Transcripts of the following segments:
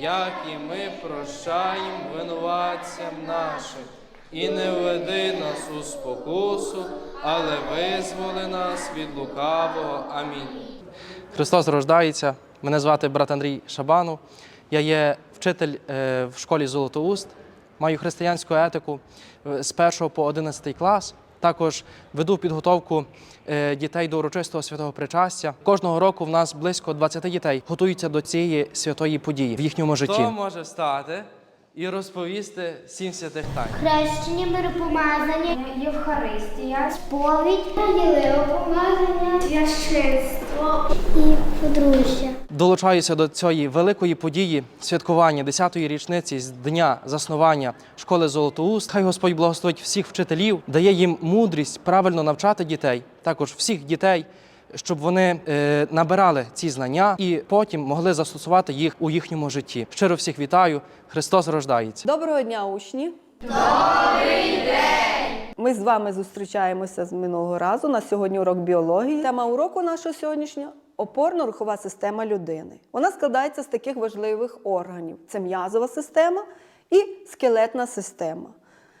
як і ми прощаємо винуватцям нашим. І не введи нас у спокусу, але визволи нас від лукавого. Амінь. Христос рождається. Мене звати брат Андрій Шабанов. Я є вчитель е, в школі Золотоуст, маю християнську етику е, з 1 по 11 клас. Також веду підготовку е, дітей до урочистого святого причастя. Кожного року в нас близько 20 дітей готуються до цієї святої події в їхньому житті. Хто може встати і розповісти сім святих тайн? Хрещення, миропомазання, Євхаристія, сповідь, єлеопомазання, священство і подружжя. Долучаюся до цієї великої події святкування 10-ї річниці з дня заснування школи Золотоуст. Хай Господь благословить всіх вчителів, дає їм мудрість правильно навчати дітей, також всіх дітей, щоб вони е, набирали ці знання і потім могли застосувати їх у їхньому житті. Щиро всіх вітаю! Христос рождається! Доброго дня, учні! Добрий день! Ми з вами зустрічаємося з минулого разу. На сьогодні урок біології. Тема уроку нашого сьогоднішнього опорно-рухова система людини. Вона складається з таких важливих органів: це м'язова система і скелетна система.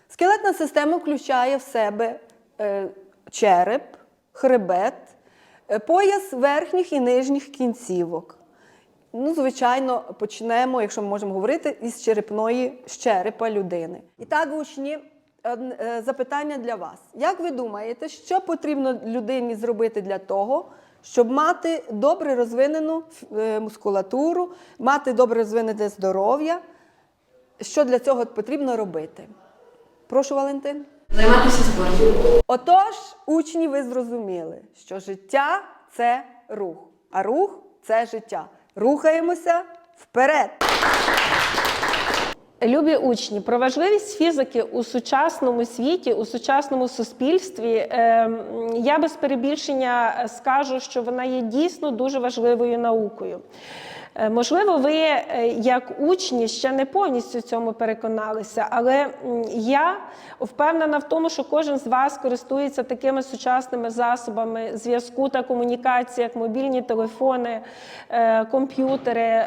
Скелетна система включає в себе е, череп, хребет, пояс верхніх і нижніх кінцівок. Ну, звичайно, почнемо, якщо ми можемо говорити, із черепної з черепа людини. І так, учні, е, запитання для вас. Як ви думаєте, що потрібно людині зробити для того, щоб мати добре розвинену е, мускулатуру, мати добре розвинене здоров'я? Що для цього потрібно робити? Прошу, Валентин. Займатися спортом. Отож, учні, ви зрозуміли, що життя це рух, а рух це життя. Рухаємося вперед. Любі учні, про важливість фізики у сучасному світі, у сучасному суспільстві, ем, я без перебільшення скажу, що вона є дійсно дуже важливою наукою. Е, Можливо, ви, е, як учні, ще не повністю цьому переконалися, але я впевнена в тому, що кожен з вас користується такими сучасними засобами зв'язку та комунікації, як мобільні телефони, е, комп'ютери,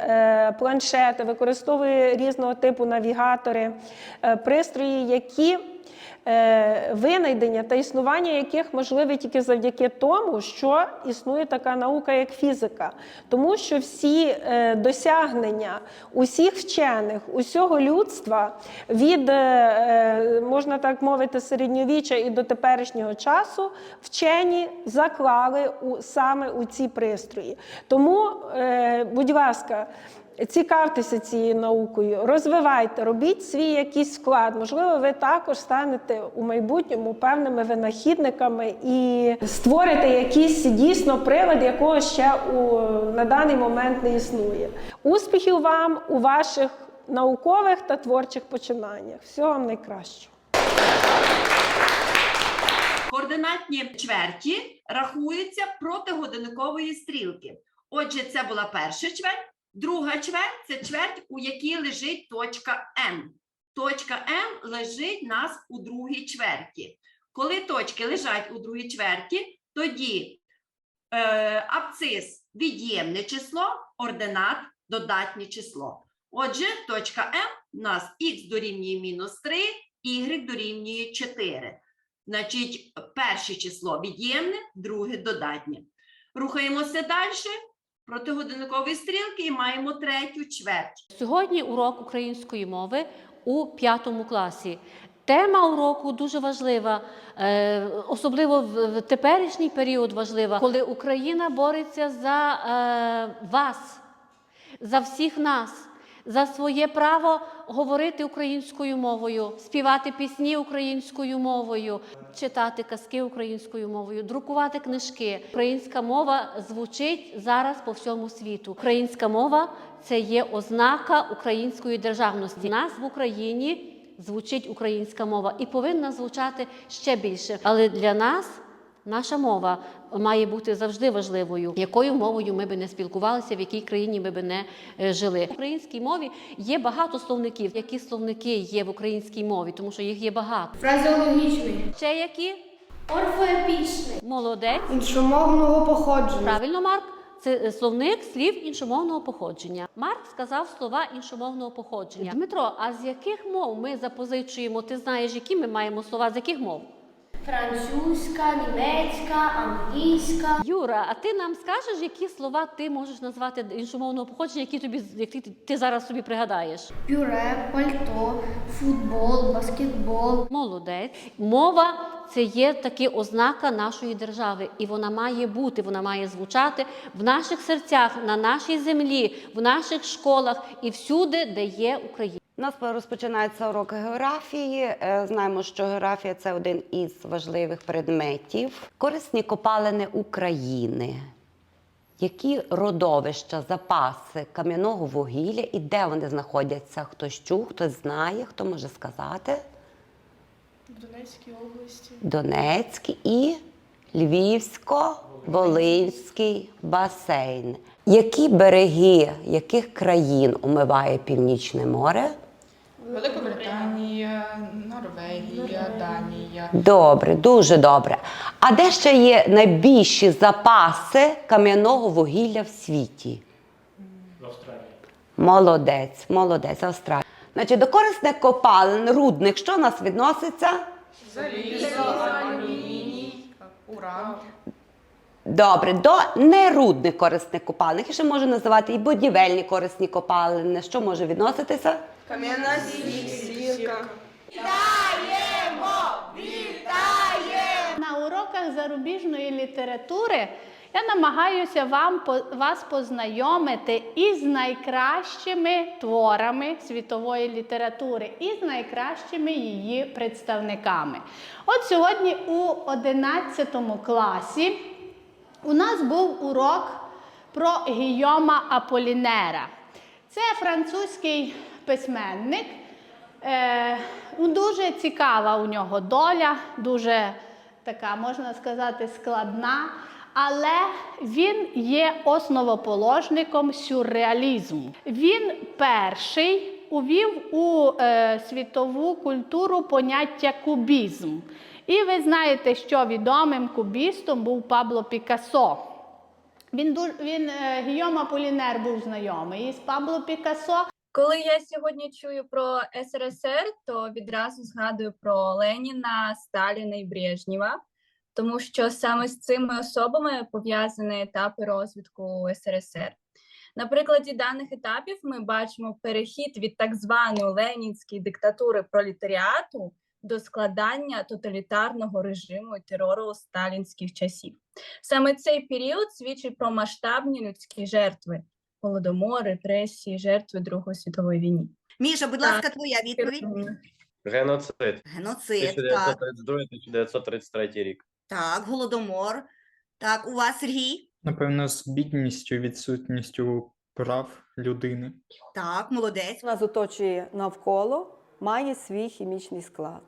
планшети, використовує різного типу навігатори, пристрої, які винайдення та існування яких можливе тільки завдяки тому, що існує така наука, як фізика. Тому що всі е, досягнення усіх вчених, усього людства від, е, е, можна так мовити, середньовіччя і до теперішнього часу вчені заклали у, саме у ці пристрої. Тому, е, будь ласка, Цікавтеся цією наукою, розвивайте, робіть свій якийсь вклад. Можливо, ви також станете у майбутньому певними винахідниками і створите якийсь дійсно прилад, якого ще у, на даний момент не існує. Успіхів вам у ваших наукових та творчих починаннях. Всього вам найкращого. Координатні чверті рахуються проти годинникової стрілки. Отже, це була перша чверть. Друга чверть це чверть, у якій лежить точка М. Точка М лежить нас у другій чверті. Коли точки лежать у другій чверті, тоді е, абцис від'ємне число, ординат додатнє число. Отже, точка М у нас х дорівнює мінус 3, y дорівнює 4. Значить, перше число від'ємне, друге додатнє. Рухаємося далі проти стрілки і маємо третю чверть. Сьогодні урок української мови у п'ятому класі. Тема уроку дуже важлива, е, особливо в в теперішній період важлива, коли Україна бореться за е, вас, за всіх нас, за своє право говорити українською мовою, співати пісні українською мовою, читати казки українською мовою, друкувати книжки. Українська мова звучить зараз по всьому світу. Українська мова це є ознака української державності. У нас в Україні звучить українська мова і повинна звучати ще більше. Але для нас наша мова має бути завжди важливою, якою мовою ми би не спілкувалися, в якій країні ми би не е, жили. В українській мові є багато словників. Які словники є в українській мові, тому що їх є багато. Фразеологічний. Ще які? Орфоепічний. Молодець. Іншомовного походження. Правильно, Марк. Це е, словник слів іншомовного походження. Марк сказав слова іншомовного походження. Дмитро, а з яких мов ми запозичуємо? Ти знаєш, які ми маємо слова? З яких мов? Французька, німецька, англійська. Юра, а ти нам скажеш, які слова ти можеш назвати іншомовного походження, які тобі які ти, ти зараз собі пригадаєш? Пюре, пальто, футбол, баскетбол. Молодець. Мова це є таки ознака нашої держави, і вона має бути, вона має звучати в наших серцях, на нашій землі, в наших школах і всюди, де є Україна. У нас розпочинається урок географії. Е, Знаємо, що географія це один із важливих предметів. Корисні копалини України. Які родовища, запаси кам'яного вугілля і де вони знаходяться? Хтось чув, хтось знає, хто може сказати? В Донецькій області. Донецький і Львівсько-Волинський басейн. Які береги яких країн омиває Північне море? Великобританія, Норвегія, Данія. Добре, дуже добре. А де ще є найбільші запаси кам'яного вугілля в світі? В Австралії. Молодець, молодець, Австралія. Значить, до корисних копалин, рудник, що у нас відноситься? Залізо, алюміній, уран. Добре, до нерудних корисних копалин, які ще можу називати і будівельні корисні копалини. Що може відноситися? Кам'яна сірка. На уроках зарубіжної літератури я намагаюся вам по- вас познайомити із найкращими творами світової літератури, і з найкращими її представниками. От сьогодні у 11 класі у нас був урок про Гійома Аполінера. Це французький письменник. Е, ну, дуже цікава у нього доля, дуже така, можна сказати, складна. Але він є основоположником сюрреалізму. Він перший увів у е, світову культуру поняття кубізм. І ви знаєте, що відомим кубістом був Пабло Пікассо. Він, він е, Гійом Аполінер був знайомий із Пабло Пікассо. Коли я сьогодні чую про СРСР, то відразу згадую про Леніна, Сталіна і Брежнєва, тому що саме з цими особами пов'язані етапи розвитку СРСР. На прикладі даних етапів ми бачимо перехід від так званої ленінської диктатури пролетаріату до складання тоталітарного режиму і терору сталінських часів. Саме цей період свідчить про масштабні людські жертви, голодомор, репресії, жертви Другої світової війни. Міша, будь Так. ласка, твоя відповідь. Геноцид. Геноцид, так. 1932-1933 рік. Так, голодомор. Так, у вас Сергій? Напевно, з бідністю, відсутністю прав людини. Так, молодець. нас оточує навколо, має свій хімічний склад.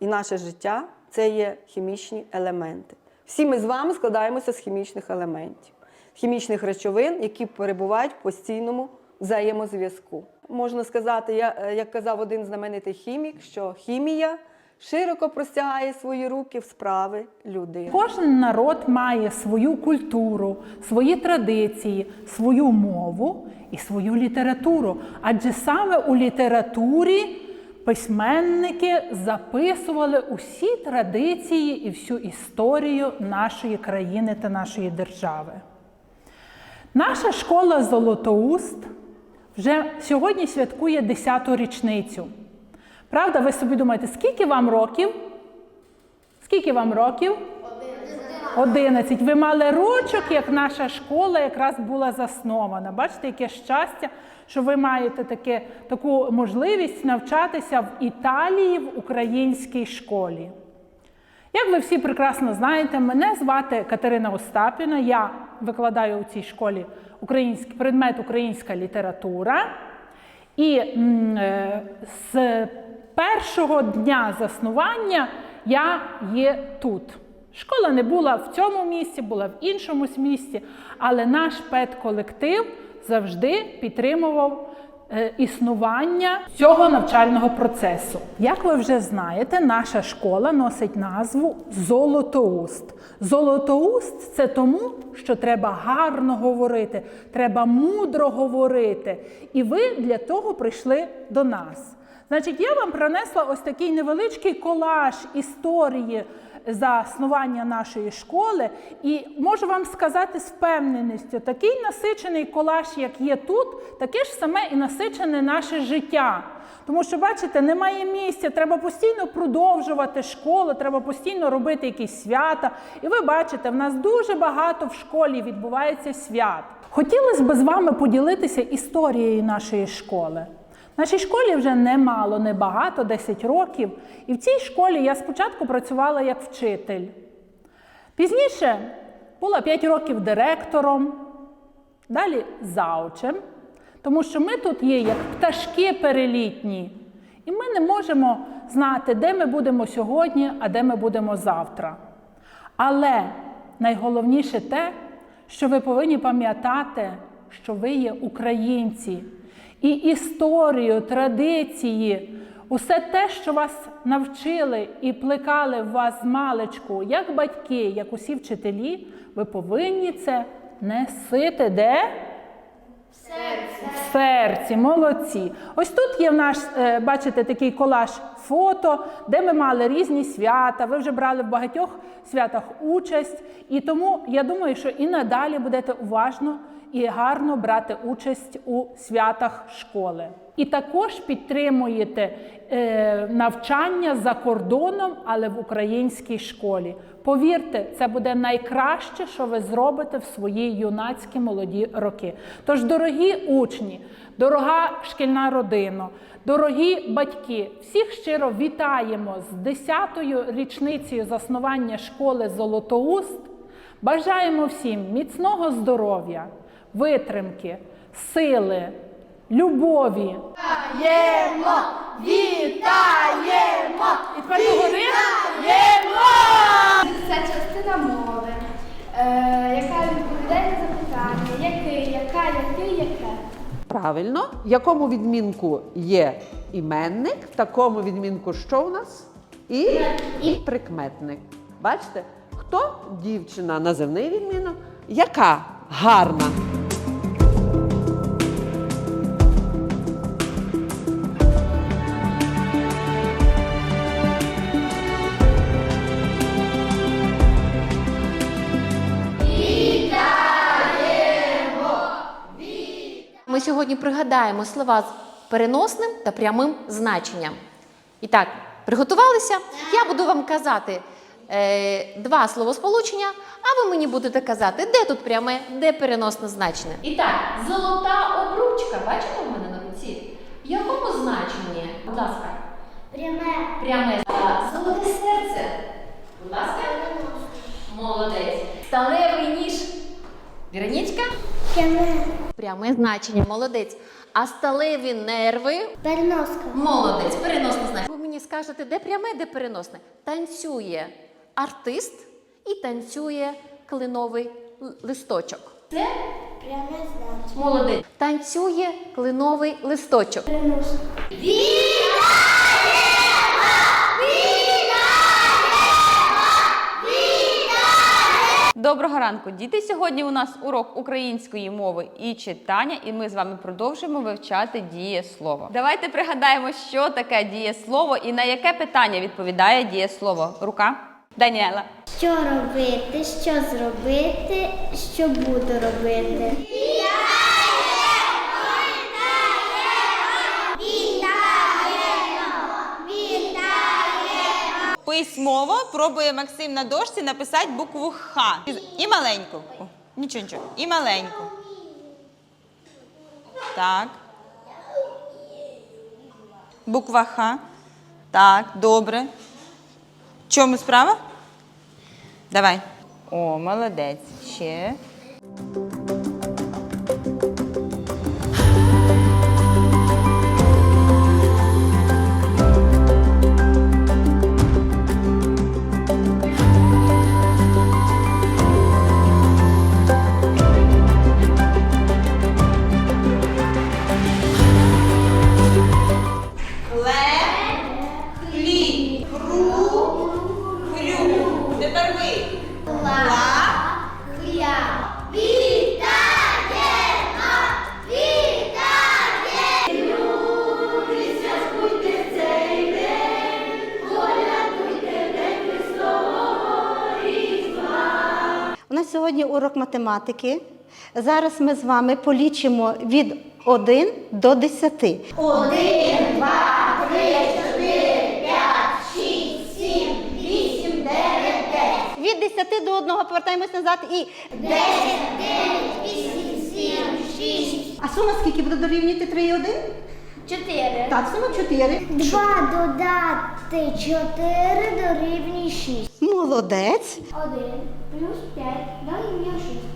І наше життя це є хімічні елементи. Всі ми з вами складаємося з хімічних елементів, хімічних речовин, які перебувають в постійному взаємозв'язку. Можна сказати, я, е, як казав один знаменитий хімік, що хімія широко простягає свої руки в справи людини. Кожен народ має свою культуру, свої традиції, свою мову і свою літературу. Адже саме у літературі письменники записували усі традиції і всю історію нашої країни та нашої держави. Наша школа Золотоуст вже сьогодні святкує 10-ту річницю. Правда, ви собі думаєте, скільки вам років? Скільки вам років? 11. Ви мали рочок, як наша школа якраз була заснована. Бачите, яке щастя, що ви маєте таке, таку можливість навчатися в Італії в українській школі. Як ви всі прекрасно знаєте, мене звати Катерина Остапіна. Я викладаю у цій школі український предмет українська література. І е, з першого дня заснування я є тут. Школа не була в цьому місці, була в іншому місці, але наш педколектив завжди підтримував е, існування цього навчального процесу. Як ви вже знаєте, наша школа носить назву Золотоуст. Золотоуст це тому, що треба гарно говорити, треба мудро говорити. І ви для того прийшли до нас. Значить, я вам принесла ось такий невеличкий колаж історії заснування нашої школи, і можу вам сказати з впевненістю, такий насичений колаж, як є тут, таке ж саме і насичене наше життя. Тому що, бачите, немає місця, треба постійно продовжувати школу, треба постійно робити якісь свята. І ви бачите, в нас дуже багато в школі відбувається свят. Хотілося б з вами поділитися історією нашої школи. Нашій школі вже немало, небагато, 10 років. І в цій школі я спочатку працювала як вчитель. Пізніше була 5 років директором, далі заучем, тому що ми тут є як пташки перелітні. І ми не можемо знати, де ми будемо сьогодні, а де ми будемо завтра. Але найголовніше те, що ви повинні пам'ятати, що ви є українці. І історію, традиції, усе те, що вас навчили і плекали в вас з маличку, як батьки, як усі вчителі, ви повинні це несити де? В серці, молодці. Ось тут є в наш, е, бачите, такий колаж фото, де ми мали різні свята. Ви вже брали в багатьох святах участь. І тому я думаю, що і надалі будете уважно і гарно брати участь у святах школи. І також підтримуєте е, навчання за кордоном, але в українській школі. Повірте, це буде найкраще, що ви зробите в свої юнацькі молоді роки. Тож, дорогі учні, дорога шкільна родина, дорогі батьки, всіх щиро вітаємо з 10-ю річницею заснування школи Золотоуст. Бажаємо всім міцного здоров'я, витримки, сили, любові. Вітаємо! Вітаємо! І тепер говоримо! Це частина мови, е, яка відповідає на запитання, який, яка, який, яке. Правильно. В якому відмінку є іменник, в такому відмінку що у нас? І, і прикметник. Бачите? Хто дівчина називний відмінок? Яка гарна? Сьогодні пригадаємо слова з переносним та прямим значенням. І так, приготувалися? Я буду вам казати е, два словосполучення, а ви мені будете казати, де тут пряме, де переносне значення. І так, золота обручка, бачите в мене на руці? В якому значенні? Будь ласка. Пряме. Пряме. Золоте серце. Будь ласка. Молодець. Сталевий ніж. Віронічка? Пряме. Пряме значення, молодець. А сталеві нерви. Переноска. Молодець, переносне значення. Ви мені скажете, де пряме, де переносне. Танцює артист і танцює клиновий листочок. Це Пряме значення. молодець. Танцює клиновий листочок. Переноска. Доброго ранку, діти. Сьогодні у нас урок української мови і читання, і ми з вами продовжуємо вивчати дієслово. Давайте пригадаємо, що таке дієслово і на яке питання відповідає дієслово. Рука Даніела. Що робити, що зробити, що буду робити. Письмово пробує Максим на дошці написати букву Х. І маленьку. Нічого, нічого. І маленьку. Так. Буква Х. Так, добре. В чому справа? Давай. О, молодець. Ще. Математики. Зараз ми з вами полічимо від 1 до 10. 1, 2, 3, 4, 5, 6, 7, 8, 9, 10. Від 10 до 1 повертаємось назад і 10, 9, 8, 7, 6. А сума скільки буде дорівнювати 3 і 1? 4. Так, сума 4. 2 додати 4 дорівнює 6. Молодець. 1 плюс 5 дорівнює 6.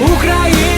Україна